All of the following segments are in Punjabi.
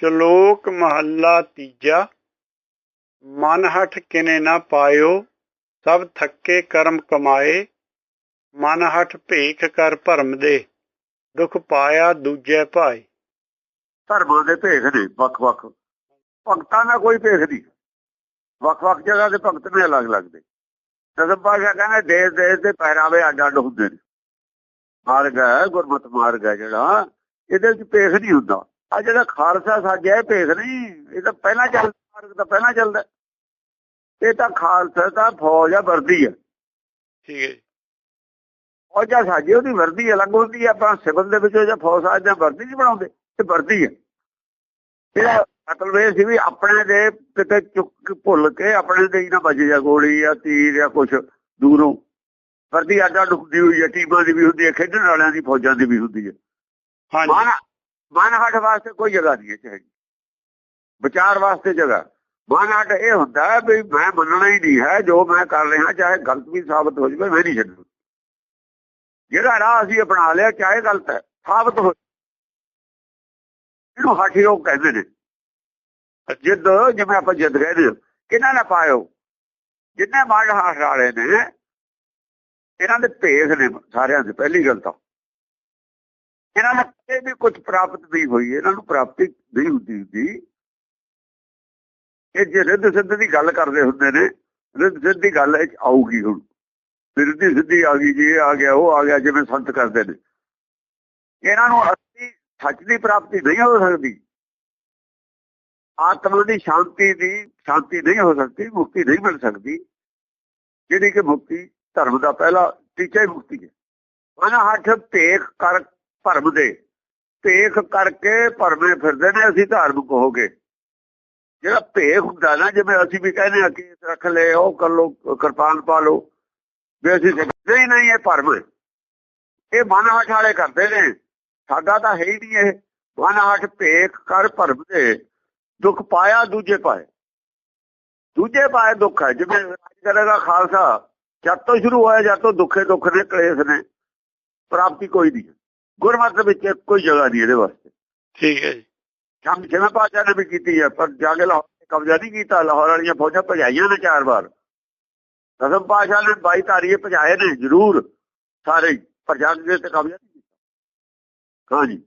ਸ਼ਲੋਕ ਮਹੱਲਾ ਤੀਜਾ, ਮਨ ਹਠ ਕਿਨੇ ਨਾ ਪਾਇਓ, ਸਭ ਥੱਕੇ ਕਰਮ ਕਮਾਏ, ਮਨ ਹਠ ਭੇਖ ਕਰ ਭਰਮ ਦੇ, ਦੁਖ ਪਾਇਆ ਦੂਜੇ ਭਾਈ ਧਰਮਾਂ ਦੇ ਭੇਖ ਨੇ ਵੱਖ-ਵੱਖ ਭਗਤਾਂ ਦਾ ਕੋਈ ਭੇਖ ਨਹੀਂ। ਵੱਖ-ਵੱਖ ਜਗ੍ਹਾ ਦੇ ਭਗਤ ਨੇ ਅਲੱਗ-ਅਲੱਗ ਦੇ। ਦਸਮ ਪਾਸ਼ਾ ਕਹਿੰਦੇ, ਦੇਸ਼ ਦੇਸ਼ ਦੇ ਪਹਿਰਾਵੇ ਅੱਡ-ਅੱਡ ਹੁੰਦੇ ਨੇ। ਮਾਰਗ ਹੈ, ਗੁਰਮਤ ਮਾਰਗ ਹੈ ਜਿਹੜਾ, ਇਹਦੇ ਵਿੱਚ ਭੇਖ ਨਹੀਂ ਹੁੰਦਾ। ਆ ਜਿਹੜਾ ਖਾਲਸਾ ਸਾਜਿਆ ਇਹ ਭੇਖ ਨਹੀਂ ਇਹ ਤਾਂ ਪਹਿਲਾਂ ਚੱਲਦਾ ਮਾਰਗ ਤਾਂ ਪਹਿਲਾਂ ਚੱਲਦਾ। ਇਹ ਤਾਂ ਖਾਲਸਾ ਤਾਂ ਫੌਜ ਆ ਵਰਦੀ ਹੈ ਠੀਕ ਹੈ ਫੌਜਾਂ ਸਾਜੇ ਉਹਦੀ ਵਰਦੀ ਅਲੱਗ ਹੁੰਦੀ ਹੈ ਆਪਾਂ ਸਿਵਲ ਦੇ ਵਿੱਚ ਜਾਂ ਫੌਜ ਸਾਜ ਜਾਂ ਵਰਦੀ ਨਹੀਂ ਬਣਾਉਂਦੇ ਇਹ ਵਰਦੀ ਹੈ ਇਹਦਾ ਮਤਲਬ ਇਹ ਸੀ ਵੀ ਆਪਣੇ ਦੇ ਕਿਤੇ ਚੁੱਕ ਭੁੱਲ ਕੇ ਆਪਣੇ ਦੇ ਹੀ ਨਾ ਵੱਜ ਜਾ ਗੋਲੀ ਜਾਂ ਤੀਰ ਜਾਂ ਕੁਝ ਦੂਰੋਂ। ਵਰਦੀ ਅੱਡ ਅੱਡ ਹੁੰਦੀ ਹੋਈ ਹੈ ਟੀਮਾਂ ਦੀ ਵੀ ਹੁੰਦੀ ਹੈ ਖੇਡਣ ਵਾਲਿਆਂ ਦੀ ਫੌਜਾਂ ਦੀ ਵੀ ਹੁੰਦੀ ਹੈ ਹਾਂਜੀ। ਮਨ ਮਨ ਵਾਸਤੇ ਕੋਈ ਜਗ੍ਹਾ ਨਹੀਂ ਹੈ ਵਿਚਾਰ ਵਾਸਤੇ ਜਗ੍ਹਾ। ਮਨ ਹੱਟ ਇਹ ਹੁੰਦਾ ਵੀ ਮੈਂ ਮੰਨਣਾ ਹੀ ਨਹੀਂ ਹੈ ਜੋ ਮੈਂ ਕਰ ਰਿਹਾ ਚਾਹੇ ਗਲਤ ਵੀ ਸਾਬਤ ਹੋ ਜਾਵੇ ਮੈਂ ਨਹੀਂ ਛੱਡੂ ਜਿਹੜਾ ਰਾਹ ਅਸੀਂ ਅਪਣਾ ਲਿਆ ਚਾਹੇ ਗਲਤ ਹੈ ਸਾਬਤ ਹੋ ਇਹਨੂੰ ਹੱਠ ਯੋਗ ਕਹਿੰਦੇ ਨੇ। ਜਿੱਦ ਜਿਵੇਂ ਆਪਾਂ ਜਿੱਦ ਕਹਿੰਦੇ ਹਾਂ, ਕਿਹਨਾਂ ਨਾ ਪਾਇਓ? ਜਿੰਨੇ ਮਨ ਹਾਸ ਵਾਲੇ ਨੇ ਇਹਨਾਂ ਦੇ ਭੇਖ ਨੇ ਸਾਰਿਆਂ ਦੇ ਪਹਿਲੀ ਗੱਲ ਤਾਂ। ਇਹਨਾਂ ਨੂੰ ਕਦੇ ਵੀ ਕੁਝ ਪ੍ਰਾਪਤ ਨਹੀਂ ਹੋਈ, ਇਹਨਾਂ ਨੂੰ ਪ੍ਰਾਪਤੀ ਨਹੀਂ ਹੁੰਦੀ ਹੁੰਦੀ ਇਹ ਜੇ ਰਿੱਧ ਸਿੱਧ ਦੀ ਗੱਲ ਕਰਦੇ ਹੁੰਦੇ ਨੇ ਰਿੱਧ ਸਿੱਧ ਦੀ ਗੱਲ ਇਹ ਆਊਗੀ ਹੁਣ। ਰਿੱਧੀ ਸਿੱਧੀ ਆ ਗਈ ਜੀ ਆ ਗਿਆ, ਉਹ ਆ ਗਿਆ, ਜਿਵੇਂ ਸੰਤ ਕਰਦੇ ਨੇ। ਇਹਨਾਂ ਨੂੰ ਅਸਲੀ ਸੱਚ ਦੀ ਪ੍ਰਾਪਤੀ ਨਹੀਂ ਹੋ ਸਕਦੀ। ਆਤਮਾ ਦੀ ਸ਼ਾਂਤੀ ਦੀ ਸ਼ਾਂਤੀ ਨਹੀਂ ਹੋ ਸਕਦੀ, ਮੁਕਤੀ ਨਹੀਂ ਮਿਲ ਸਕਦੀ। ਜਿਹੜੀ ਕਿ ਮੁਕਤੀ ਧਰਮ ਦਾ ਪਹਿਲਾ ਟੀਚਾ ਹੀ ਮੁਕਤੀ ਹੈ। ਮਨ ਹੱਥ ਭੇਖ ਕਰ ਭਰਮ ਦੇ। ਭੇਖ ਕਰਕੇ ਭਰਮੇ ਫਿਰਦੇ ਨੇ, ਅਸੀਂ ਧਾਰਮਿਕ ਹੋ ਗਏ। ਜਿਹੜਾ ਭੇਖ ਹੁੰਦਾ ਨਾ, ਜਿਵੇਂ ਅਸੀਂ ਵੀ ਕਹਿੰਦੇ ਆ ਕੇਸ ਰੱਖ ਲੈ, ਉਹ ਕਰ ਲੋ ਕਿਰਪਾਨ ਪਾ ਲੋ ਵੀ ਅਸੀਂ ਸਿੱਖਦੇ ਨਹੀਂ, ਇਹ ਭਰਮ ਇਹ ਮਨ ਹੱਠ ਵਾਲੇ ਕਰਦੇ ਨੇ। ਸਾਡਾ ਤਾਂ ਹੈ ਹੀ ਨਹੀਂ ਇਹ। ਮਨ ਹੱਠ ਭੇਖ ਕਰ, ਭਰਮ ਦੇ। ਦੁੱਖ ਪਾਇਆ, ਦੂਜੇ ਪਾਏ। ਦੂਜੇ ਪਾਏ ਦੁੱਖ ਹੈ। ਜਿਵੇਂ ਰਾਜ ਕਰੇਗਾ ਖਾਲਸਾ, ਜਦ ਤੋਂ ਸ਼ੁਰੂ ਹੋਇਆ, ਜਦ ਤੋਂ ਦੁੱਖੇ ਦੁੱਖ ਨੇ, ਕਲੇਸ਼ ਨੇ। ਪ੍ਰਾਪਤੀ ਕੋਈ ਨਹੀਂ ਗੁਰਮਤਿ ਵਿੱਚ ਕੋਈ ਜਗ੍ਹਾ ਨਹੀਂ ਇਹਦੇ ਵਾਸਤੇ ਠੀਕ ਹੈ ਜੀ ਜੰਗ ਜਿਵੇਂ ਪਾਸ਼ਾ ਨੇ ਵੀ ਕੀਤੀ ਹੈ ਪਰ ਜਾ ਕੇ ਲਾਹੌਰ ਤੇ ਕਬਜ਼ਾ ਨਹੀਂ ਕੀਤਾ ਲਾਹੌਰ ਵਾਲੀਆਂ ਫੌਜਾਂ ਭਜਾਈਆਂ ਨੇ ਚਾਰ ਵਾਰ ਦਸਮ ਪਾਸ਼ਾ ਨੇ 22 ਤਾਰੀਖੇ ਭਜਾਏ ਨੇ ਜ਼ਰੂਰ ਸਾਰੇ ਹੀ, ਪਰ ਜੰਗ ਦੇ ਤੇ ਕਬਜ਼ਾ ਨਹੀਂ ਕੀਤਾ ਹਾਂਜੀ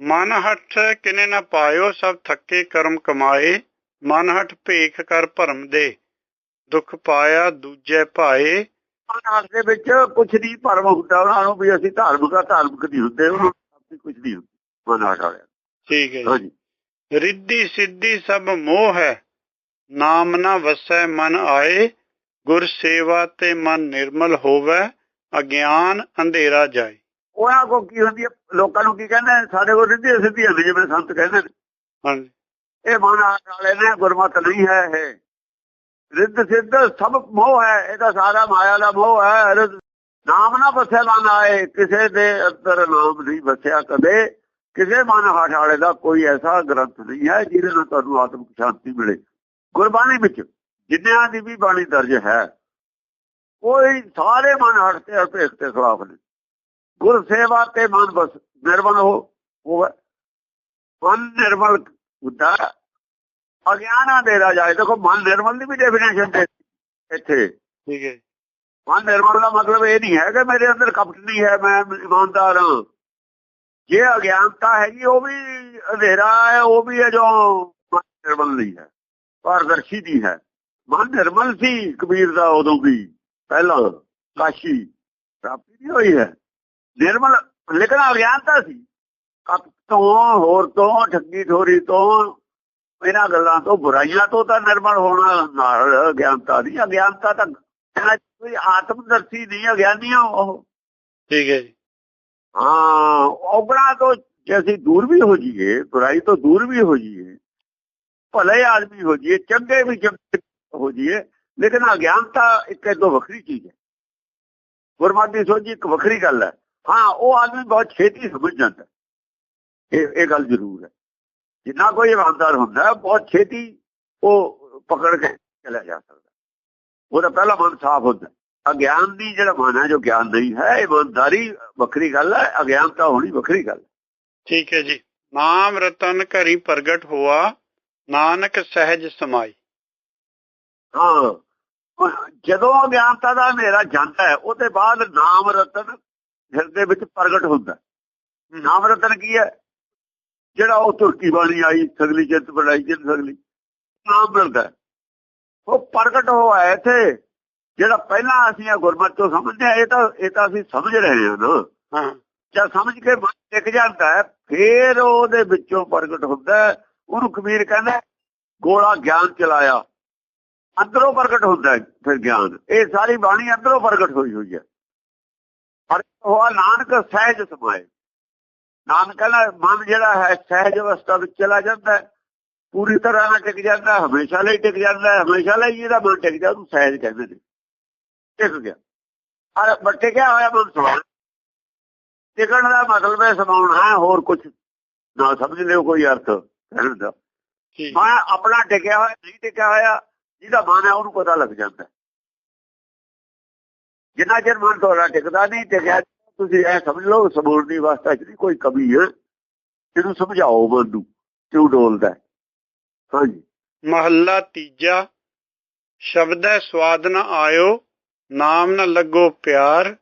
ਮਨ ਹਠ ਕਿਨੇ ਨਾ ਪਾਇਓ ਸਭ ਥੱਕੇ ਕਰਮ ਕਮਾਏ ਮਨ ਹਠ ਭੇਖ ਕਰ ਭਰਮ ਦੇ ਦੁਖ ਪਾਇਆ ਦੂਜੇ ਭਾਏ ਮਨਾਸ ਦੇ ਵਿੱਚ ਕੁਝ ਨਹੀਂ ਭਰਮ ਹੁੰਦਾ ਉਹਨਾਂ ਨੂੰ ਵੀ ਅਸੀਂ ਧਾਰਮਿਕ ਆ ਧਾਰਮਿਕ ਨਹੀਂ ਹੁੰਦੇ ਉਹਨਾਂ ਨੂੰ ਕੁਝ ਨਹੀਂ ਵਾਲਿਆਂ ਠੀਕ ਹੈ ਜੀ। ਰਿੱਧੀ ਸਿੱਧੀ ਸਭ ਮੋਹ ਹੈ ਨਾਮ ਨਾ ਵਸੈ ਮਨ ਆਏ ਗੁਰ ਸੇਵਾ ਤੇ ਮਨ ਨਿਰਮਲ ਹੋਵੇ ਅਗਿਆਨ ਅੰਧੇਰਾ ਜਾਏ। ਉਹਨਾਂ ਕੋ ਕੀ ਹੁੰਦੀ ਹੈ? ਲੋਕਾਂ ਨੂੰ ਕੀ ਕਹਿੰਦੇ ਸਾਡੇ ਕੋਲ ਰਿੱਧੀ ਸਿੱਧੀ ਹੁੰਦੀ ਜਿਵੇਂ ਸੰਤ ਕਹਿੰਦੇ ਨੇ। ਹਾਂਜੀ। ਇਹ ਮਨਾਸ ਵਾਲੇ ਨੇ ਗੁਰਮਤ ਨਹੀਂ ਹੈ ਇਹ। ਰਿੱਧ ਸਿੱਧ ਸਭ ਮੋਹ ਹੈ, ਇਹਦਾ ਸਾਰਾ ਮਾਇਆ ਦਾ ਮੋਹ ਹੈ ਨਾਮ ਨਾ ਵਸਿਆ ਮਨ ਆਏ, ਕਿਸੇ ਦੇ ਅੰਦਰ ਨਾਮ ਨਹੀਂ ਵਸਿਆ ਕਦੇ, ਕਿਸੇ ਮਨ ਹੱਠ ਵਾਲੇ ਦਾ ਕੋਈ ਐਸਾ ਗ੍ਰੰਥ ਨਹੀਂ ਹੈ, ਜਿਹਦੇ ਨਾਲ ਤੁਹਾਨੂੰ ਆਤਮਿਕ ਸ਼ਾਂਤੀ ਮਿਲੇ। ਗੁਰਬਾਣੀ ਵਿੱਚ ਜਿੰਨਿਆਂ ਦੀ ਵੀ ਬਾਣੀ ਦਰਜ ਹੈ, ਕੋਈ ਸਾਰੇ ਮਨ ਹੱਠ ਤੇ ਅਭੇਖ ਤੇ ਖਿਲਾਫ ਨੇ ਗੁਰ ਸੇਵਾ ਤੇ ਮਨ ਬਸ ਨਿਰਮਲ ਹੋ ਹੋਵੇ ਮਨ ਨਿਰਮਲ ਹੁੰਦਾ ਅਗਿਆਨਾਂ ਦੇ ਰਾਜਾ ਦੇਖੋ ਮਨ ਨਿਰਮਲ ਦੀ ਵੀ ਡੈਫੀਨੇਸ਼ਨ ਦੇ ਇੱਥੇ। ਠੀਕ ਹੈ ਮਨ ਨਿਰਮਲ ਦਾ ਮਤਲਬ ਇਹ ਨਹੀਂ ਹੈ ਕਿ ਮੇਰੇ ਅੰਦਰ ਕਪਟ ਨਹੀਂ ਹੈ ਮੈਂ ਇਮਾਨਦਾਰ ਹਾਂ। ਜੇ ਅਗਿਆਨਤਾ ਹੈਗੀ ਉਹ ਵੀ ਹਨੇਰਾ ਹੈ ਉਹ ਵੀ ਹੈ ਜੋ ਮਨ ਨਿਰਮਲ ਨਹੀਂ ਹੈ ਪਾਰਦਰਸ਼ੀ ਨਹੀਂ ਹੈ। ਮਨ ਨਿਰਮਲ ਸੀ ਕਬੀਰ ਦਾ ਉਦੋਂ ਵੀ ਪਹਿਲਾਂ ਕਾਸ਼ੀ ਪ੍ਰਾਪਤੀ ਨਹੀਂ ਹੋਈ ਹੈ। ਨਿਰਮਲ ਲੇਕਿਨ ਅਗਿਆਨਤਾ ਸੀ। ਕਪ ਤੋਂ ਹੋਰ ਤੋਂ ਠੱਗੀ ਠੋਰੀ ਤੋਂ ਇਹਨਾਂ ਗੱਲਾਂ ਤੋਂ ਬੁਰਾਈਆਂ ਤੋਂ ਤਾਂ ਨਿਰਮਲ ਹੋਣਾ ਨਾਲ ਅਗਿਆਨਤਾ ਨਹੀਂ ਅਗਿਆਨਤਾ ਤਾਂ ਕੋਈ ਆਤਮਦਰਸ਼ੀ ਨਹੀਂ ਅਗਿਆਨੀ ਉਹ। ਠੀਕ ਹੈ ਜੀ। ਹਾਂ ਔਗਣਾ ਤੋਂ ਜੇ ਅਸੀਂ ਦੂਰ ਵੀ ਹੋ ਜਾਈਏ ਬੁਰਾਈ ਤੋਂ ਦੂਰ ਵੀ ਹੋ ਜਾਈਏ ਭਲੇ ਆਦਮੀ ਹੋ ਜਾਈਏ ਚੰਗੇ ਵੀ ਹੋ ਜਾਈਏ ਲੇਕਿਨ ਅਗਿਆਨਤਾ ਇੱਕ ਤੋਂ ਵੱਖਰੀ ਚੀਜ਼ ਹੈ। ਗੁਰਮਤਿ ਸੋਝੀ ਇੱਕ ਵੱਖਰੀ ਗੱਲ ਹੈ। ਹਾਂ ਉਹ ਆਦਮੀ ਬਹੁਤ ਛੇਤੀ ਸਮਝ ਜਾਂਦਾ ਇਹ ਇਹ ਗੱਲ ਜ਼ਰੂਰ ਹੈ। ਜਿੰਨਾ ਕੋਈ ਇਮਾਨਦਾਰ ਹੁੰਦਾ ਬਹੁਤ ਛੇਤੀ ਉਹ ਪਕੜ ਕੇ ਚਲਾ ਜਾ ਸਕਦਾ ਉਹਦਾ ਪਹਿਲਾ ਮਨ ਸਾਫ਼ ਹੁੰਦਾ। ਅਗਿਆਨ ਦੀ ਜਿਹੜਾ ਮਨ ਹੈ ਜੋ ਗਿਆਨ ਨਹੀਂ ਹੈ ਇਮਾਨਦਾਰੀ ਵੱਖਰੀ ਗੱਲ ਹੈ ਅਗਿਆਨਤਾ ਹੋਣੀ ਵੱਖਰੀ ਗੱਲ। ਠੀਕ ਹੈ ਜੀ ਨਾਮ ਰਤਨ ਘਰੀ ਪ੍ਰਗਟ ਹੋਆ ਨਾਨਕ ਸਹਿਜ ਸਮਾਈ ਹਾਂ ਜਦੋਂ ਅਗਿਆਨਤਾ ਦਾ ਹਨੇਰਾ ਜਾਂਦਾ ਹੈ ਉਹਦੇ ਬਾਅਦ ਨਾਮ ਰਤਨ ਹਿਰਦੇ ਵਿੱਚ ਪ੍ਰਗਟ ਹੁੰਦਾ। ਨਾਮ ਰਤਨ ਕੀ ਹੈ ਜਿਹੜਾ ਉਹ ਤੁਰਕੀ ਬਾਣੀ ਆਈ ਸਗਲੀ ਚਿੰਤ ਬਣਾਈ ਚਿੰਤ ਸਗਲੀ ਨਾਮ ਮਿਲਦਾ। ਉਹ ਪ੍ਰਗਟ ਹੋਇਆ ਇੱਥੇ ਜਿਹੜਾ ਪਹਿਲਾਂ ਅਸੀਂ ਇਹ ਗੁਰਮਤਿ ਤੋਂ ਸਮਝਦੇ ਹਾਂ ਇਹ ਤਾਂ ਇਹ ਤਾਂ ਅਸੀਂ ਸਮਝ ਰਹੇ ਹਾਂ ਨਾ। ਹਾਂ। ਜਦ ਸਮਝ ਕੇ ਮਨ ਟਿਕ ਜਾਂਦਾ ਹੈ ਫੇਰ ਉਹਦੇ ਵਿੱਚੋਂ ਪ੍ਰਗਟ ਹੁੰਦਾ। ਉਹਨੂੰ ਕਬੀਰ ਕਹਿੰਦਾ ਗੋਲਾ ਗਿਆਨ ਚਲਾਇਆ। ਅੰਦਰੋਂ ਪ੍ਰਗਟ ਹੁੰਦਾ ਫਿਰ ਗਿਆਨ। ਇਹ ਸਾਰੀ ਬਾਣੀ ਅੰਦਰੋਂ ਪ੍ਰਗਟ ਹੋਈ ਹੋਈ ਹੈ। ਪਰ ਉਹ ਨਾਨਕ ਸਹਿਜ ਸਮਾਏ। ਨਾਨਕ ਕਹਿੰਦਾ ਮਨ ਜਿਹੜਾ ਹੈ ਸਹਿਜ ਅਵਸਥਾ ਵਿੱਚ ਚਲਾ ਜਾਂਦਾ ਹੈ। ਪੂਰੀ ਤਰ੍ਹਾਂ ਨਾਲ ਟਿਕ ਜਾਂਦਾ ਹਮੇਸ਼ਾ ਲਈ ਟਿਕ ਜਾਂਦਾ ਹਮੇਸ਼ਾ ਲਈ ਜਿਹਦਾ ਮਨ ਟਿਕ ਜਾਂਦਾ ਉਹਨੂੰ ਸਹਿਜ ਕਹਿੰਦੇ ਨੇ। ਟਿਕ ਗਿਆ। ਅਰ ਬੱਟੇ ਕਿਆ ਹੋਇਆ ਮਨ ਸਮਾਨ ਟਿਕਣ ਦਾ ਮਤਲਬ ਹੈ ਸਮਾਉਣਾ ਹੋਰ ਕੁਝ ਨਾ ਸਮਝ ਲਿਓ ਕੋਈ ਅਰਥ ਕਹਿਣ ਦਾ। ਮੈਂ ਆਪਣਾ ਟਿਕਿਆ ਹੋਇਆ ਨਹੀਂ ਟਿਕਿਆ ਹੋਇਆ ਜਿਹਦਾ ਮਨ ਹੈ ਉਹਨੂੰ ਪਤਾ ਲੱਗ ਜਾਂਦਾ। ਜਿੰਨਾ ਚਿਰ ਮਨ ਤੁਹਾਡਾ ਟਿਕਦਾ ਨਹੀਂ ਟਿਕਿਆ ਤੁਸੀਂ ਇਹ ਸਮਝ ਲਓ ਸਬੂਰ ਦੀ ਅਵਸਥਾ 'ਚ ਨਹੀਂ ਕੋਈ ਕਮੀ ਹੈ। ਇਹਨੂੰ ਸਮਝਾਓ ਮਨ ਨੂੰ ਕਿਉਂ ਡੋਲਦਾ ਹੈ। ਹਾਂਜੀ। ਮਹੱਲਾ ਤੀਜਾ ਸ਼ਬਦੈ ਸਵਾਦ ਨ ਆਇਓ ਨਾਮ ਨ ਲੱਗੋ ਪਿਆਰ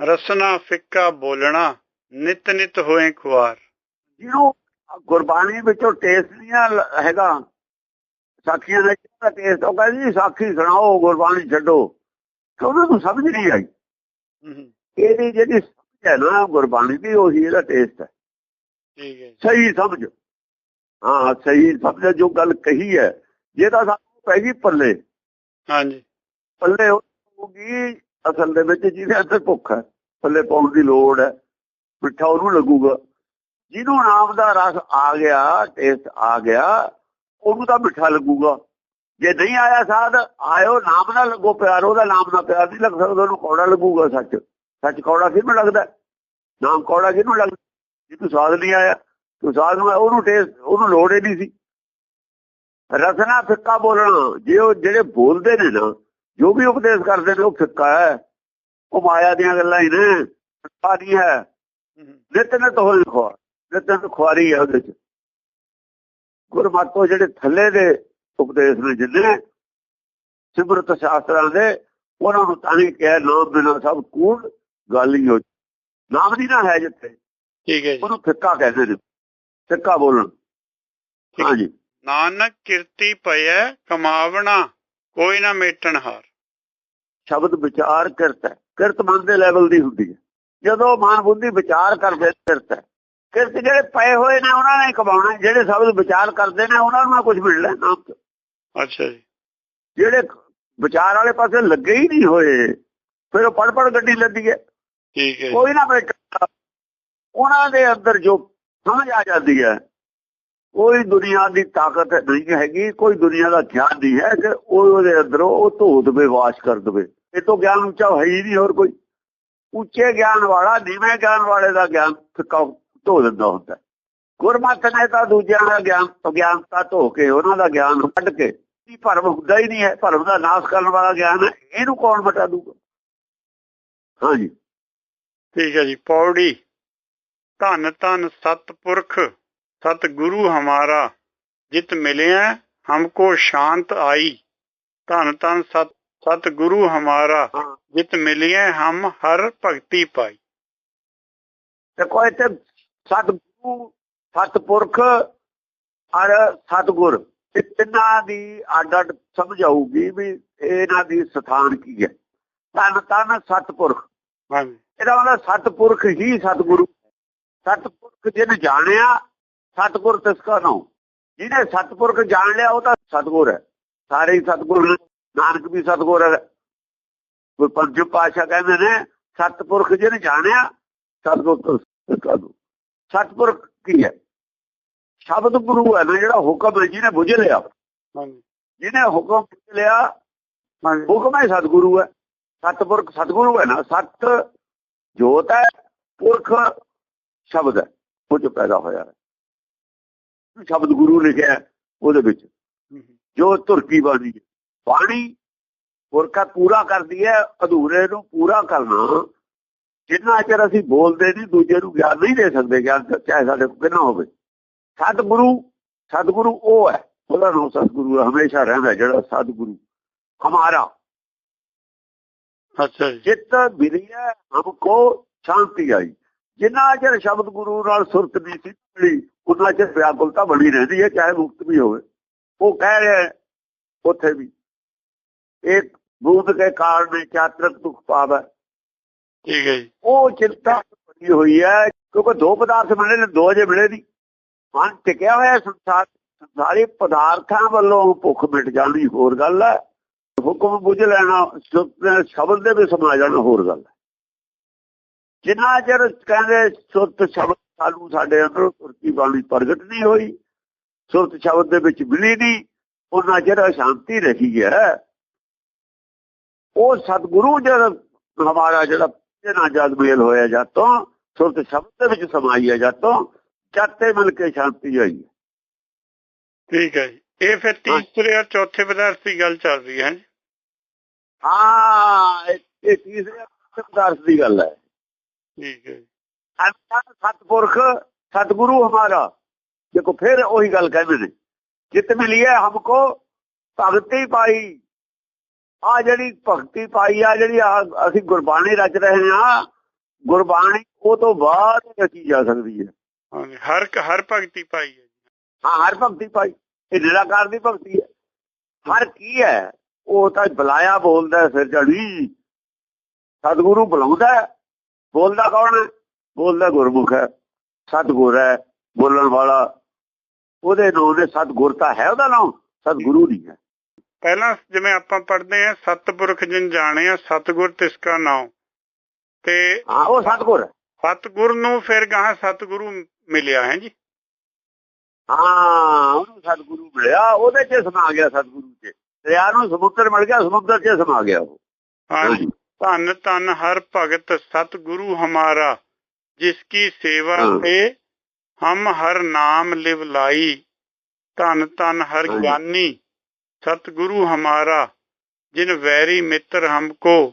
ਰਸਨਾ ਫਿੱਕਾ ਬੋਲਣਾ ਨਿਤ ਨਿਤ ਹੋਏ ਖੁਆਰ। ਜਿਹਨੂੰ ਗੁਰਬਾਣੀ ਵਿੱਚੋਂ ਟੇਸਟ ਨਹੀਂ ਹੈਗਾ। ਸਾਖੀਆਂ ਦਾ ਜਿਹੜਾ ਟੇਸਟ ਉਹ ਕਹਿੰਦੀ ਜੀ ਸਾਖੀ ਸੁਣਾਓ ਗੁਰਬਾਣੀ ਛੱਡੋ। ਉਹਨਾਂ ਸਮਝ ਨਹੀਂ ਆਈ। ਇਹਦੀ ਜਿਹੜੀ ਸਮਝ ਹੈ ਨਾ ਗੁਰਬਾਣੀ ਦੀ ਉਹੀ ਇਹਦਾ ਟੇਸਟ ਹੈ। ਠੀਕ ਹੈ। ਸਹੀ ਸਮਝ। ਹਾਂ ਸਹੀ ਸਮਝ ਜੋ ਗੱਲ ਕਹੀ ਹੈ। ਜੇ ਤਾਂ ਸਾਨੂੰ ਪੈ ਗਈ ਪੱਲੇ। ਹਾਂਜੀ। ਪੱਲੇ ਹੋਊਗੀ ਅਸਲ ਦੇ ਵਿੱਚ ਜਿਹਦੇ ਅੰਦਰ ਭੁੱਖ ਹੈ ਪੱਲੇ ਪਾਉਣ ਦੀ ਲੋੜ ਹੈ ਮਿੱਠਾ ਉਹਨੂੰ ਲੱਗੂਗਾ। ਜਿਹਨੂੰ ਨਾਮ ਦਾ ਰਸ ਆ ਗਿਆ ਟੇਸਟ ਆ ਗਿਆ ਉਹਨੂੰ ਤਾਂ ਮਿੱਠਾ ਲੱਗੂਗਾ। ਜੇ ਨਹੀਂ ਆਇਆ ਸਾਧ ਆਇਓ ਨਾਮ ਨਾਲ ਲੱਗੋ ਪਿਆਰ ਉਹਦਾ ਨਾਮ ਨਾਲ ਪਿਆਰ ਨਹੀਂ ਲੱਗ ਸਕਦਾ ਉਹਨੂੰ ਕੌੜਾ ਲੱਗੂਗਾ ਸੱਚ। ਸੱਚ ਕੌੜਾ ਕਿਹਨੂੰ ਲੱਗਦਾ? ਨਾਮ ਕੌੜਾ ਕਿਹਨੂੰ ਲੱਗਦਾ? ਜੇ ਤੂੰ ਸਵਾਦ ਨਹੀਂ ਆਇਆ ਤੂੰ ਸਵਾਦ ਨੂੰ ਉਹਨੂੰ ਟੇਸਟ ਉਹਨੂੰ ਲੋੜ ਹੀ ਨਹੀਂ ਸੀ। ਰਸਨਾ ਫਿੱਕਾ ਬੋਲਣਾ ਜੇ ਉਹ ਜਿਹੜੇ ਬੋਲਦੇ ਨੇ ਨਾ ਜੋ ਵੀ ਉਪਦੇਸ਼ ਕਰਦੇ ਨੇ ਉਹ ਫਿੱਕਾ ਹੈ। ਉਹ ਮਾਇਆ ਦੀਆਂ ਗੱਲਾਂ ਹੀ ਨੇ ਫਿੱਕਾ ਨਹੀਂ ਹੈ। ਹਮ, ਨਿਤ ਨਿਤ ਹੋਈ ਖੁਆਰ ਨਿਤ ਖੁਆਰੀ ਹੈ ਉਹਦੇ ਚ। ਗੁਰਮਤੋ ਜਿਹੜੇ ਥੱਲੇ ਦੇ ਉਪਦੇਸ਼ ਨੇ ਜਿੰਨੇ ਸਿਮਰਤ ਸ਼ਾਸਤਰਾਂ ਦੇ ਉਹਨਾਂ ਨੂੰ ਤਾਂ ਹੀ ਕਿਹਾ ਨਾਮ ਬਿਨਾ ਸਭ ਕੂੜ ਗੱਲ ਹੀ ਹੋ ਨਾਮ ਦੀ ਨਾ ਹੈ ਜਿੱਥੇ। ਠੀਕ ਹੈ ਜੀ। ਉਹਨੂੰ ਫਿੱਕਾ ਕਹਿੰਦੇ ਨੇ ਫਿੱਕਾ ਬੋਲਣ। ਹਾਂਜੀ। ਨਾਨਕ ਕਿਰਤੀ ਪਇਐ ਕਮਾਵਣਾ ਕੋਈ ਨਾ ਮੇਟਣ ਹਾਰ। ਸ਼ਬਦ ਵਿਚਾਰ ਕਿਰਤ ਹੈ। ਕਿਰਤ ਮਨ ਦੇ ਲੈਵਲ ਦੀ ਹੁੰਦੀ ਹੈ। ਜਦੋਂ ਮਨ ਬੁੱਧੀ ਵਿਚਾਰ ਕਰਦੇ ਕਿਰਤ ਹੈ। ਕਿਰਤ ਜਿਹੜੇ ਪਏ ਹੋਏ ਨੇ ਉਹਨਾਂ ਨੇ ਕਮਾਉਣਾ। ਜਿਹੜੇ ਸ਼ਬਦ ਵਿਚਾਰ ਕਰਦੇ ਨੇ ਉਹਨਾਂ ਨੂੰ ਨਾ ਕੁਝ ਮਿਲਣਾ ਨਾਮ ਤੋਂ ਅੱਛਾ ਜੀ। ਜਿਹੜੇ ਵਿਚਾਰ ਵਾਲੇ ਪਾਸੇ ਲੱਗੇ ਹੀ ਨਹੀਂ ਹੋਏ ਫਿਰ ਉਹ ਪੜ ਪੜ ਗੱਡੀ ਲੱਦੀ ਹੈ। ਠੀਕ ਹੈ ਕੋਈ ਨਾ ਬੇਟਾ ਉਹਨਾਂ ਦੇ ਅੰਦਰ ਜੋ ਸਮਝ ਆ ਜਾਂਦੀ ਹੈ, ਕੋਈ ਦੁਨੀਆ ਦੀ ਤਾਕਤ ਨਹੀਂ ਹੈਗੀ, ਕੋਈ ਦੁਨੀਆ ਦਾ ਗਿਆਨ ਨਹੀਂ ਹੈ ਕਿ ਉਹਦੇ ਅੰਦਰੋਂ ਉਹ ਧੋ ਦਵੇ ਕਰ ਦਵੇ। ਇਹ ਤੋਂ ਗਿਆਨ ਉੱਚਾ ਹੈ ਹੀ ਨਹੀਂ ਹੋਰ ਕੋਈ। ਉੱਚੇ ਗਿਆਨ ਵਾਲਾ, ਨੀਵੇਂ ਗਿਆਨ ਵਾਲੇ ਦਾ ਗਿਆਨ ਫਿੱਕਾ ਧੋ ਦਿੰਦਾ ਹੁੰਦਾ ਹੈ। ਗੁਰਮਤਿ ਨੇ ਤਾਂ ਦੂਜਿਆਂ ਦਾ ਗਿਆਨ ਅਗਿਆਨਤਾ ਧੋ ਕੇ ਉਹਨਾਂ ਦਾ ਗਿਆਨ ਕੱਢ ਕੇ ਇਹ ਭਰਮ ਹੁੰਦਾ ਹੀ ਨਹੀਂ ਹੈ। ਭਰਮ ਦਾ ਨਾਸ਼ ਕਰਨ ਵਾਲਾ ਗਿਆਨ ਹੈ। ਇਹਨੂੰ ਕੌਣ ਮਟਾ ਦੂਗਾ? ਹਾਂਜੀ। ਠੀਕ ਹੈ ਜੀ ਪੌੜੀ। ਧੰਨ ਧੰਨ ਸਤਪੁਰਖ ਸਤ ਗੁਰੂ ਹਮਾਰਾ ਜਿਤ ਮਿਲਿਆ ਹਮਕੋ ਸ਼ਾਂਤ ਆਈ। ਧੰਨ ਧੰਨ ਸਤ ਸਤ ਗੁਰੂ ਹਮਾਰਾ ਜਿਤ ਮਿਲਿਆ ਹਮ ਹਰ ਭਗਤੀ ਪਾਈ। ਦੇਖੋ ਇੱਥੇ ਸਤਿਗੁਰੂ ਸਤਪੁਰਖ ਔਰ ਸਤਗੁਰ ਤਿੰਨਾਂ ਦੀ ਅੱਡ ਅੱਡ ਸਮਝ ਆਊਗੀ ਵੀ ਇਹਨਾਂ ਦੀ ਸਥਾਨ ਕੀ ਹੈ। ਤਨ ਤਨ ਸਤਪੁਰਖ। ਇਹਦਾ ਮਤਲਬ ਸਤਪੁਰਖ ਹੀ ਸਤਗੁਰੂ। ਸਤਪੁਰਖ ਜਿਹਨੇ ਜਾਣਿਆ ਸਤਗੁਰ ਤਿਸ ਕਾ ਨਾਮ ਜਿਹਨੇ ਸਤਪੁਰਖ ਜਾਣ ਲਿਆ ਉਹ ਤਾਂ ਸਤਗੁਰ ਹੈ। ਸਾਰੇ ਹੀ ਸਤਗੁਰ ਨਾਨਕ ਵੀ ਸਤਗੁਰ ਹੈ। ਕੋਈ ਪੰਜਮ ਪਾਸ਼ਾ ਕਹਿੰਦੇ ਨੇ ਸਤਪੁਰਖ ਜਿਹਨੇ ਜਾਣਿਆ ਸਤਗੁਰ ਤਿਸ ਕਾ ਨਾਮ ਸਤਪੁਰਖ ਕੀ ਹੈ? ਸ਼ਬਦ ਗੁਰੂ ਹੈ ਨਾ ਜਿਹੜਾ ਹੁਕਮ ਹੈ ਜਿਹਨੇ ਬੁੱਝ ਲਿਆ। ਜਿਹਨੇ ਹੁਕਮ ਬੁੱਝ ਲਿਆ ਹੁਕਮ ਹੈ ਸਤਿਗੁਰੂ ਹੈ। ਸਤਪੁਰਖ ਸਤਿਗੁਰੂ ਹੈ ਨਾ ਸਤ ਜੋਤ ਹੈ ਪੁਰਖ ਸ਼ਬਦ ਹੈ ਉਹ ਚ ਪੈਦਾ ਹੋਇਆ ਹੈ। ਸ਼ਬਦ ਗੁਰੂ ਲਿਖਿਆ ਉਹਦੇ ਵਿੱਚ। ਜੋ ਤੁਰਕੀ ਬਾਣੀ ਹੈ ਬਾਣੀ ਪੁਰਖਾ ਪੂਰਾ ਕਰਦੀ ਹੈ ਅਧੂਰੇ ਨੂੰ ਪੂਰਾ ਕਰਨਾ ਜਿੰਨਾ ਚਿਰ ਅਸੀਂ ਬੋਲਦੇ ਨਹੀਂ ਦੂਜੇ ਨੂੰ ਗਿਆਨ ਨਹੀਂ ਦੇ ਸਕਦੇ ਗਿਆਨ ਚਾਹੇ ਸਾਡੇ ਕੋਲ ਕਿੰਨਾ ਹੋਵੇ। ਸਤਿਗੁਰੂ ਸਤਿਗੁਰੂ ਉਹ ਹੈ ਉਹਦਾ ਨਾਮ ਸਤਿਗੁਰੂ ਹਮੇਸ਼ਾ ਰਹਿੰਦਾ ਜਿਹੜਾ ਸਤਿਗੁਰੂ ਹਮਾਰਾ। ਅੱਛਾ ਜੀ। ਚਿੱਤ ਵਿਰਿਆ ਹਮਕੋ ਸ਼ਾਂਤੀ ਆਈ। ਜਿੰਨਾ ਚਿਰ ਸ਼ਬਦ ਗੁਰੂ ਨਾਲ ਸੁਰਤ ਨਹੀਂ ਸੀ ਮਿਲੀ ਉਹਨਾਂ ਚਿਰ ਵਿਆਕੁਲਤਾ ਬਣੀ ਰਹਿੰਦੀ ਹੈ ਚਾਹੇ ਮੁਕਤ ਵੀ ਹੋਵੇ। ਉਹ ਕਹਿ ਰਿਹਾ ਉੱਥੇ ਵੀ। ਇੱਕ ਬੂਦ ਕੇ ਕਾਰਨ ਚਾਤਰਕ ਦੁਖ ਪਾਵੈ ਠੀਕ ਹੈ ਜੀ। ਉਹ ਚਿੰਤਾ ਬਣੀ ਹੋਈ ਹੈ ਕਿਉਂਕਿ ਦੋ ਪਦਾਰਥ ਮਿਲੇ ਨੇ ਦੋ ਜੇ ਮਿਲੇ ਨਹੀਂ। ਮਨ ਟਿਕਿਆ ਹੋਇਆ ਸੰਸਾਰ ਸਾਰੇ ਪਦਾਰਥਾਂ ਵੱਲੋਂ ਭੁੱਖ ਮਿਟ ਜਾਣੀ ਹੋਰ ਗੱਲ ਹੈ। ਹੁਕਮ ਬੁਝ ਲੈਣਾ ਸ਼ਬਦ ਦੇ ਵਿੱਚ ਸਮਾ ਜਾਣਾ ਹੋਰ ਗੱਲ ਹੈ। ਜਿੰਨਾ ਚਿਰ ਕਹਿੰਦੇ ਸੁਰਤ ਸ਼ਬਦ ਸਾਨੂੰ ਸਾਡੇ ਅੰਦਰ ਸੁਰਤੀ ਬਾਣੀ ਪ੍ਰਗਟ ਨਹੀਂ ਹੋਈ ਸੁਰਤ ਸ਼ਬਦ ਦੇ ਵਿੱਚ ਮਿਲੀ ਨਹੀਂ ਉਹਨਾਂ ਚਿਰ ਅਸ਼ਾਂਤੀ ਰਹੀ ਹੈ। ਉਹ ਸਤਿਗੁਰੂ ਜਦ ਹਮਾਰਾ ਜਿਹੜਾ ਜਿਹਨਾਂ ਜਦ ਮੇਲ ਹੋਇਆ ਜਦ ਤੋਂ ਸੁਰਤ ਸ਼ਬਦ ਦੇ ਵਿੱਚ ਸਮਾਈ ਹੈ ਜਦ ਤੋਂ ਚਾਤੇ ਮਿਲ ਕੇ ਸ਼ਾਂਤੀ ਆਈ ਹੈ। ਠੀਕ ਹੈ ਜੀ। ਇਹ ਫਿਰ ਤੀਸਰੇ ਔਰ ਚੌਥੇ ਪਦਾਰਥ ਦੀ ਗੱਲ ਚੱਲ ਰਹੀ ਹੈ। ਜੀ ਹਾਂ ਇਹ ਇਹ ਤੀਸਰੇ ਪਦਾਰਥ ਦੀ ਗੱਲ ਹੈ। ਠੀਕ ਹੈ। ਅੰਤਰ ਸਤਪੁਰਖ ਸਤਿਗੁਰੂ ਹਮਾਰਾ। ਦੇਖੋ ਫਿਰ ਉਹੀ ਗੱਲ ਕਹਿੰਦੇ ਨੇ ਜਿਤ ਮਿਲੀ ਹੈ ਹਮਕੋ ਭਗਤੀ ਪਾਈ। ਆ ਜਿਹੜੀ ਭਗਤੀ ਪਾਈ ਆ ਜਿਹੜੀ ਅਸੀਂ ਗੁਰਬਾਣੀ ਰਚ ਰਹੇ ਹਾਂ ਗੁਰਬਾਣੀ ਉਹ ਤੋਂ ਬਾਅਦ ਰਚੀ ਜਾ ਸਕਦੀ ਹੈ। ਹਰ ਹਰ ਭਗਤੀ ਪਾਈ ਹੈ ਹਾਂ ਹਰ ਭਗਤੀ ਪਾਈ। ਇਹ ਨਿਰਾਕਾਰ ਦੀ ਭਗਤੀ ਹੈ। ਹਰ ਕੀ ਹੈ ਉਹ ਤਾਂ ਬੁਲਾਇਆ ਬੋਲਦਾ ਸਿਰ ਚੜੀ ਸਤਿਗੁਰੂ ਬੁਲਾਉਂਦਾ। ਬੋਲਦਾ ਕੌਣ ਬੋਲਦਾ ਗੁਰਮੁਖ ਹੈ। ਸਤਿਗੁਰ ਹੈ ਬੋਲਣ ਵਾਲਾ। ਉਹਦੇ ਨਾਮ ਦੇ ਸਤਿਗੁਰ ਤਾਂ ਹੈ ਉਹਦਾ ਨਾਮ ਸਤਿਗੁਰੂ ਨਹੀਂ ਹੈ। ਪਹਿਲਾਂ ਜਿਵੇਂ ਆਪਾਂ ਪੜ੍ਹਦੇ ਆ ਸਤਿਪੁਰਖ ਜਿਨ ਜਾਣਿਆ ਸਤਿਗੁਰ ਤਿਸ ਕਾ ਨਾਮ ਤੇ ਹਾਂ ਉਹ ਸਤਿਗੁਰ ਸਤਿਗੁਰ ਨੂੰ ਫਿਰ ਗਾਹਾਂ ਸਤਿਗੁਰੂ ਮਿਲਿਆ ਹੈ ਜੀ? ਹਾਂ ਉਹਨੂੰ ਸਤਿਗੁਰੂ ਮਿਲਿਆ। ਉਹਦੇ 'ਚ ਸਮਾ ਗਿਆ ਸਤਿਗੁਰੂ 'ਚ। ਦਰਿਆ ਨੂੰ ਸਮੁੰਦਰ ਮਿਲ ਗਿਆ ਸਮੁੰਦਰ 'ਚ ਸਮਾ ਗਿਆ ਉਹ। ਹਾਂਜੀ। ਧੰਨ ਧੰਨ ਹਰ ਭਗਤ ਸਤਿਗੁਰੂ ਹਮਾਰਾ ਜਿਸ ਕੀ ਸੇਵਾ ਹਾਂ। ਤੇ ਹਮ ਹਰ ਨਾਮ ਲਿਵ ਲਾਈ। ਧੰਨ ਧੰਨ ਹਰ ਹਾਂਜੀ। ਗਿਆਨੀ ਸਤਿਗੁਰੂ ਹਮਾਰਾ ਜਿਨ ਵੈਰੀ ਮਿੱਤਰ ਹਮਕੋ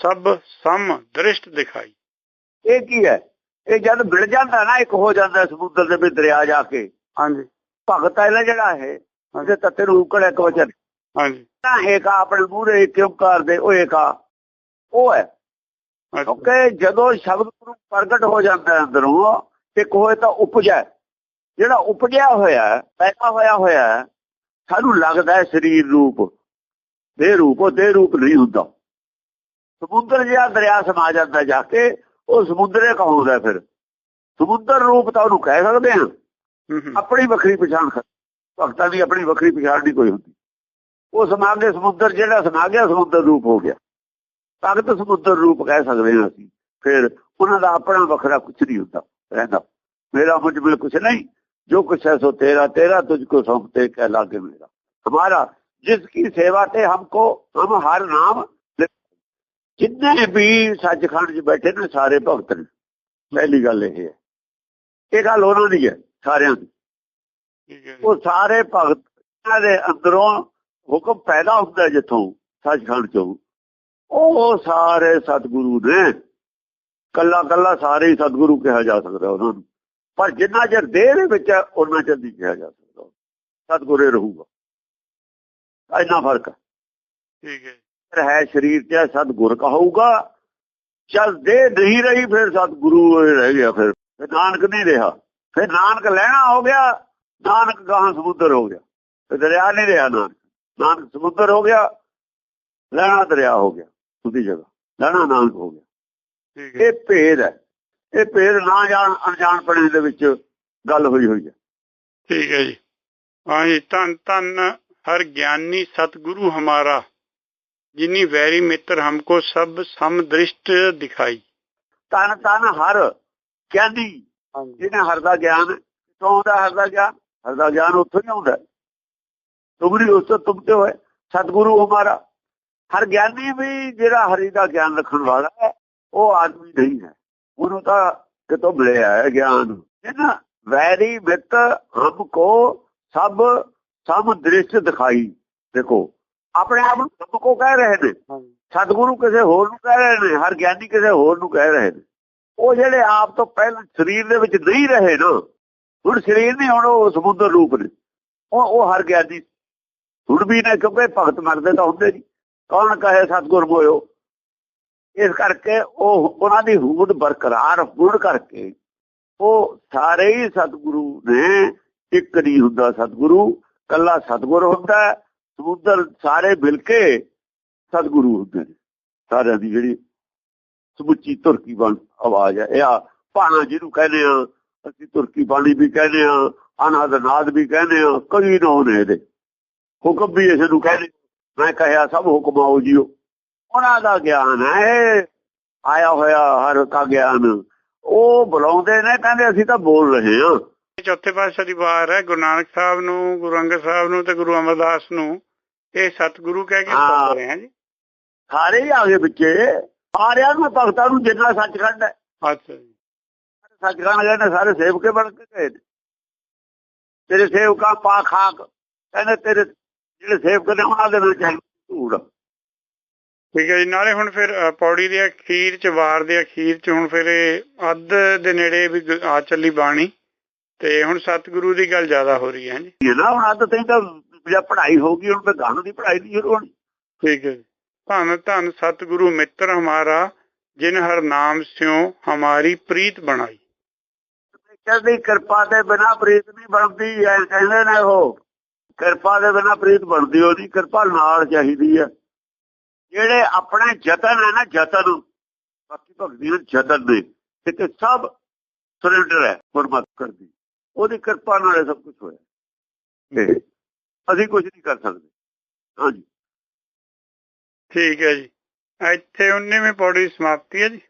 ਸਭ ਸਮ ਦ੍ਰਿਸ਼ਟ ਦਿਖਾਈ। ਇਹ ਕੀ ਹੈ? ਇਹ ਜਦ ਮਿਲ ਜਾਂਦਾ ਨਾ ਇੱਕ ਹੋ ਜਾਂਦਾ ਸਮੁੰਦਰ ਦੇ ਵਿੱਚ ਦਰਿਆ ਜਾ ਕੇ। ਹਾਂਜੀ। ਭਗਤ ਹੈ ਨਾ ਜਿਹੜਾ ਹੈ ਉਹਦੇ ਤੱਤੇ ਨੂੰ ਉਕੜ ਇੱਕ ਵਚਨ। ਹਾਂਜੀ। ਨਾ ਏਕਾ ਆਪਣੇ ਮੂਹਰੇ ਕਿਉਂ ਕਰਦੇ? ਉਹ ਏਕਾ ਉਹ ਹੈ। ਕਿਉਂਕਿ ਜਦੋਂ ਸ਼ਬਦ ਗੁਰੂ ਪ੍ਰਗਟ ਹੋ ਜਾਂਦਾ ਹੈ ਅੰਦਰੋਂ ਇੱਕ ਹੋਏ ਤਾਂ ਉਪਜੈ ਜਿਹੜਾ ਉਪਜਿਆ ਹੋਇਆ ਹੈ, ਪੈਦਾ ਹੋਇਆ ਹੋਇਆ ਹੈ, ਸਾਨੂੰ ਲੱਗਦਾ ਹੈ ਸਰੀਰ ਰੂਪ। ਦੇ ਰੂਪ ਉਹ ਦੇ ਰੂਪ ਨਹੀਂ ਹੁੰਦਾ। ਸਮੁੰਦਰ ਜਿਹਾ ਦਰਿਆ ਸਮਾ ਜਾਂਦਾ ਜਾ ਕੇ ਉਹ ਸਮੁੰਦਰੇ ਕਹਾਉਂਦਾ ਫਿਰ। ਸਮੁੰਦਰ ਰੂਪ ਤਾਂ ਉਹਨੂੰ ਕਹਿ ਸਕਦੇ ਹੂੰ, ਆਪਣੀ ਵੱਖਰੀ ਪਛਾਣ ਭਗਤਾਂ ਦੀ ਆਪਣੀ ਵੱਖਰੀ ਪਛਾਣ ਨਹੀਂ ਕੋਈ ਹੁੰਦੀ। ਉਹ ਸਮਾ ਕੇ ਸਮੁੰਦਰ ਜਿਹੜਾ ਸਮਾ ਗਿਆ ਸਮੁੰਦਰ ਰੂਪ ਹੋ ਗਿਆ। ਭਗਤ ਸਮੁੰਦਰ ਰੂਪ ਕਹਿ ਸਕਦੇ ਹਾਂ ਅਸੀਂ। ਫਿਰ ਉਹਨਾਂ ਦਾ ਆਪਣਾ ਵੱਖਰਾ ਕੁਝ ਨਹੀਂ ਹੁੰਦਾ ਰਹਿੰਦਾ। ਮੇਰਾ ਮੁਝ ਵਿੱਚ ਕੁਝ ਨਹੀਂ ਜੋ ਕੁਛ ਹੈ ਸੋ ਤੇਰਾ ਤੇਰਾ ਤੁਝ ਕੋ ਸੌਂਪਤੇ ਕਹਿ ਲਾਗੇ ਮੇਰਾ। ਹਮਾਰਾ ਜਿਸ ਕੀ ਸੇਵਾ ਤੇ ਹਮਕੋ ਹਮ ਹਰ ਨਾਮ ਜਿੰਨੇ ਵੀ ਸੱਚਖੰਡ 'ਚ ਬੈਠੇ ਨੇ ਸਾਰੇ ਭਗਤ ਨੇ। ਪਹਿਲੀ ਗੱਲ ਇਹ ਹੈ। ਇਹ ਗੱਲ ਉਹਨਾਂ ਦੀ ਹੈ ਸਾਰਿਆਂ ਦੀ। ਉਹ ਸਾਰੇ ਭਗਤਾਂ ਦੇ ਅੰਦਰੋਂ ਹੁਕਮ ਪੈਦਾ ਹੁੰਦਾ ਜਿੱਥੋਂ ਸੱਚਖੰਡ ਚੋਂ। ਉਹ ਸਾਰੇ ਸਤਿਗੁਰੂ ਨੇ ਕੱਲਾ ਕੱਲਾ ਸਾਰੇ ਸਤਿਗੁਰੂ ਕਿਹਾ ਜਾ ਸਕਦਾ ਉਹਨਾਂ ਨੂੰ। ਪਰ ਜਿੰਨਾ ਚਿਰ ਦੇਹ ਦੇ ਵਿੱਚ ਹੈ ਉਹਨਾਂ ਚਿਰ ਨਹੀਂ ਕਿਹਾ ਜਾ ਸਕਦਾ। ਸਤਿਗੁਰੇ ਰਹੂਗਾ। ਇੰਨਾ ਫ਼ਰਕ ਹੈ। ਠੀਕ ਹੈ। ਫਿਰ ਹੈ ਸਰੀਰ ਤੇ ਸਤਿਗੁਰ ਕਹੂਗਾ। ਜਦ ਦੇਹ ਨਹੀਂ ਰਹੀ ਫਿਰ ਸਤਿਗੁਰੂ ਰਹਿ ਗਿਆ ਫਿਰ ਨਾਨਕ ਨਹੀਂ ਰਿਹਾ। ਫਿਰ ਨਾਨਕ ਲੈਣਾ ਹੋ ਗਿਆ ਨਾਨਕ ਗਾਹਾਂ ਸਮੁੰਦਰ ਹੋ ਗਿਆ। ਫਿਰ ਦਰਿਆ ਨਹੀਂ ਰਿਹਾ ਨਾਨਕ। ਨਾਨਕ ਸਮੁੰਦਰ ਹੋ ਗਿਆ ਲੈਣਾ ਦਰਿਆ ਹੋ ਗਿਆ ਉਹਦੀ ਜਗ੍ਹਾ ਲੈਣਾ ਨਾਨਕ ਹੋ ਗਿਆ। ਠੀਕ ਹੈ। ਇਹ ਭੇਦ ਹੈ। ਇਹ ਭੇਦ ਨਾ ਜਾਣ ਅਣਜਾਣ ਪੜੇ ਦੇ ਵਿੱਚ ਗੱਲ ਹੋਈ ਹੋਈ ਹੈ। ਠੀਕ ਹੈ ਜੀ। ਹਾਂਜੀ ਧੰਨ ਧੰਨ ਹਰ ਗਿਆਨੀ ਸਤਿਗੁਰੂ ਹਮਾਰਾ ਜਿਨੀ ਵੈਰੀ ਮਿੱਤਰ ਹਮਕੋ ਸਭ ਸਮ ਦ੍ਰਿਸ਼ਟ ਦਿਖਾਈ। ਤਨ ਤਨ ਹਰ ਕਹਿੰਦੀ ਹਾਂਜੀ। ਜਿਹਨੇ ਹਰ ਦਾ ਗਿਆਨ ਕਿੱਥੋਂ ਆਉਂਦਾ ਹਰ ਦਾ ਗਿਆਨ? ਹਰ ਦਾ ਗਿਆਨ ਉੱਥੋਂ ਹੀ ਆਉਂਦਾ ਤੁਮਰੀ ਉਸ ਤੋਂ ਤੁਮ ਤੇ ਹੋਏ। ਸਤਿਗੁਰੂ ਹਮਾਰਾ ਹਰ ਗਿਆਨੀ ਵੀ ਜਿਹੜਾ ਹਰੀ ਦਾ ਗਿਆਨ ਰੱਖਣ ਵਾਲਾ ਹੈ ਉਹ ਆਦਮੀ ਨਹੀਂ ਹੈ। ਉਹਨੂੰ ਤਾਂ ਕਿਤੋਂ ਮਿਲਿਆ ਹੈ ਗਿਆਨ ਇਹਨਾਂ ਵੈਰੀ ਮਿੱਤ ਹਮਕੋ ਸਭ ਸਭ ਦ੍ਰਿਸ਼ ਦਿਖਾਈ। ਦੇਖੋ ਆਪਣੇ ਆਪ ਨੂੰ ਸਭ ਕੋ ਕਹਿ ਰਹੇ ਨੇ। ਸਤਿਗੁਰੂ ਕਿਸੇ ਹੋਰ ਨੂੰ ਕਹਿ ਰਹੇ ਨੇ ਹਰ ਗਿਆਨੀ ਕਿਸੇ ਹੋਰ ਨੂੰ ਕਹਿ ਰਹੇ ਨੇ। ਉਹ ਜਿਹੜੇ ਆਪ ਤੋਂ ਪਹਿਲਾਂ ਸਰੀਰ ਦੇ ਵਿੱਚ ਨਹੀਂ ਰਹੇ ਨਾ ਹੁਣ ਸਰੀਰ ਨਹੀਂ ਹੁਣ ਉਹ ਸਮੁੰਦਰ ਰੂਪ ਨੇ। ਉਹ ਉਹ ਹਰ ਗਿਆ ਦੀ ਹੁਣ ਵੀ ਨੇ ਕਿਉਂਕਿ ਭਗਤ ਮਰਦੇ ਤਾਂ ਹੁੰਦੇ ਨਹੀਂ। ਕੌਣ ਕਹੇ ਸਤਗੁਰ ਹੋਇਓ ਇਸ ਕਰਕੇ ਉਹ ਉਹਨਾਂ ਦੀ ਹੂਦ ਬਰਕਰਾਰ ਹੋਣ ਕਰਕੇ ਉਹ ਸਾਰੇ ਹੀ ਸਤਿਗੁਰੂ ਨੇ, ਇੱਕ ਨਹੀਂ ਹੁੰਦਾ ਸਤਿਗੁਰੂ ਕੱਲਾ ਸਤਿਗੁਰ ਹੁੰਦਾ ਸਮੁੰਦਰ ਸਾਰੇ ਮਿਲ ਕੇ ਸਤਿਗੁਰੂ ਹੁੰਦੇ ਨੇ। ਸਾਰਿਆਂ ਦੀ ਜਿਹੜੀ ਸਮੁੱਚੀ ਤੁਰਕੀ ਬਣ ਆਵਾਜ਼ ਹੈ, ਇਹ ਆ ਭਾਣਾ ਜਿਹਨੂੰ ਕਹਿੰਦੇ ਆ ਅਸੀਂ ਤੁਰਕੀ ਬਾਣੀ ਵੀ ਕਹਿੰਦੇ ਆ ਅਨਾਦ ਨਾਦ ਵੀ ਕਹਿੰਦੇ ਆ ਕਈ ਨਾਮ ਨੇ ਇਹਦੇ। ਹੁਕਮ ਵੀ ਇਸ ਨੂੰ ਕਹਿੰਦੇ ਮੈਂ ਕਹਿਆ ਸਭ ਹੁਕਮ ਆਓ ਜੀਓ। ਉਹਨਾਂ ਦਾ ਗਿਆਨ ਹੈ ਆਇਆ ਹੋਇਆ ਹਰ ਕਾ ਗਿਆਨ। ਉਹ ਬੁਲਾਉਂਦੇ ਨੇ ਕਹਿੰਦੇ ਅਸੀਂ ਤਾਂ ਬੋਲ ਰਹੇ ਹਾਂ। ਚੌਥੇ ਪਾਤਸ਼ਾਹ ਦੀ ਵਾਰ ਹੈ ਗੁਰੂ ਨਾਨਕ ਸਾਹਿਬ ਨੂੰ ਗੁਰੂ ਅੰਗਦ ਸਾਹਿਬ ਨੂੰ ਤੇ ਗੁਰੂ ਅਮਰਦਾਸ ਨੂੰ। ਇਹ ਸਤਿਗੁਰੂ ਕਹਿ ਕੇ। ਸੱਦ ਰਹੇ ਹਾਂ ਜੀ? ਸਾਰੇ ਹੀ ਆ ਗਏ ਵਿੱਚੇ ਸਾਰਿਆਂ ਨੂੰ ਭਗਤਾਂ ਨੂੰ ਜਿੰਨਾ ਸੱਚਖੰਡ ਹੈ। ਅੱਛਾ ਜੀ। ਸੱਚਖੰਡ ਨੇ ਸਾਰੇ ਸੇਵਕੇ ਬਣ ਕੇ ਗਏ ਤੇਰੇ ਸੇਵਕਾਂ ਪਾ ਖਾਕ ਕਹਿੰਦੇ ਤੇਰੇ ਜਿਹੜੇ ਸੇਵਕ ਨੇ ਉਹਨਾਂ ਦੇ ਵਿੱਚ ਧੂੜ ਠੀਕ ਹੈ ਜੀ ਨਾਲੇ ਹੁਣ ਫਿਰ ਪੌੜੀ ਦੇ ਅਖੀਰ ਚ ਵਾਰ ਦੇ ਅਖੀਰ ਚ ਹੁਣ ਫਿਰ ਇਹ ਅੱਧ ਦੇ ਨੇੜੇ ਵੀ ਆ ਚੱਲੀ ਬਾਣੀ। ਤੇ ਹੁਣ ਸਤਿਗੁਰੂ ਦੀ ਗੱਲ ਜ਼ਿਆਦਾ ਹੋ ਰਹੀ ਹੈ ਜੀ ਇਹ ਨਾ ਹੁਣ ਅੱਧ ਤੈਨੂੰ ਤਾਂ ਜਾਂ ਪੜ੍ਹਾਈ ਹੋ ਗਈ ਹੁਣ ਤੇ ਗਾਣ ਦੀ ਪੜ੍ਹਾਈ ਨਹੀਂ ਸ਼ੁਰੂ ਹੋਣੀ। ਠੀਕ ਹੈ ਧੰਨ ਧੰਨ ਸਤਿਗੁਰੂ ਮਿੱਤਰ ਹਮਾਰਾ ਜਿਨ ਹਰ ਨਾਮ ਸਿਓ ਹਮਾਰੀ ਪ੍ਰੀਤ ਬਣਾਈ। ਕਹਿੰਦੀ ਕਿਰਪਾ ਦੇ ਬਿਨਾ ਪ੍ਰੀਤ ਨਹੀਂ ਬਣਦੀ ਐ ਕਹਿੰਦੇ ਨੇ ਉਹ। ਕਿਰਪਾ ਦੇ ਬਿਨਾ ਪ੍ਰੀਤ ਬਣਦੀ ਉਹਦੀ, ਕਿਰਪਾ ਨਾਲ ਚਾਹੀਦੀ ਹੈ ਜਿਹੜੇ ਆਪਣੇ ਯਤਨ ਹੈ ਨਾ ਯਤਨ, ਬਾਕੀ ਭਗਤੀ ਦੇ ਯਤਨ ਨੇ ਤੇ ਸਭ ਸਰੈਂਡਰ ਹੈ ਪਰਮਾਤਮਾ ਦੀ ਉਹਦੀ ਕਿਰਪਾ ਨਾਲ ਸਭ ਕੁਝ ਹੋਇਆ। ਤੇ ਅਸੀਂ ਕੁਝ ਨਹੀਂ ਕਰ ਸਕਦੇ। ਹਾਂਜੀ। ਠੀਕ ਹੈ ਜੀ। ਇੱਥੇ 19ਵੀਂ ਪੌੜੀ ਸਮਾਪਤੀ ਹੈ ਜੀ।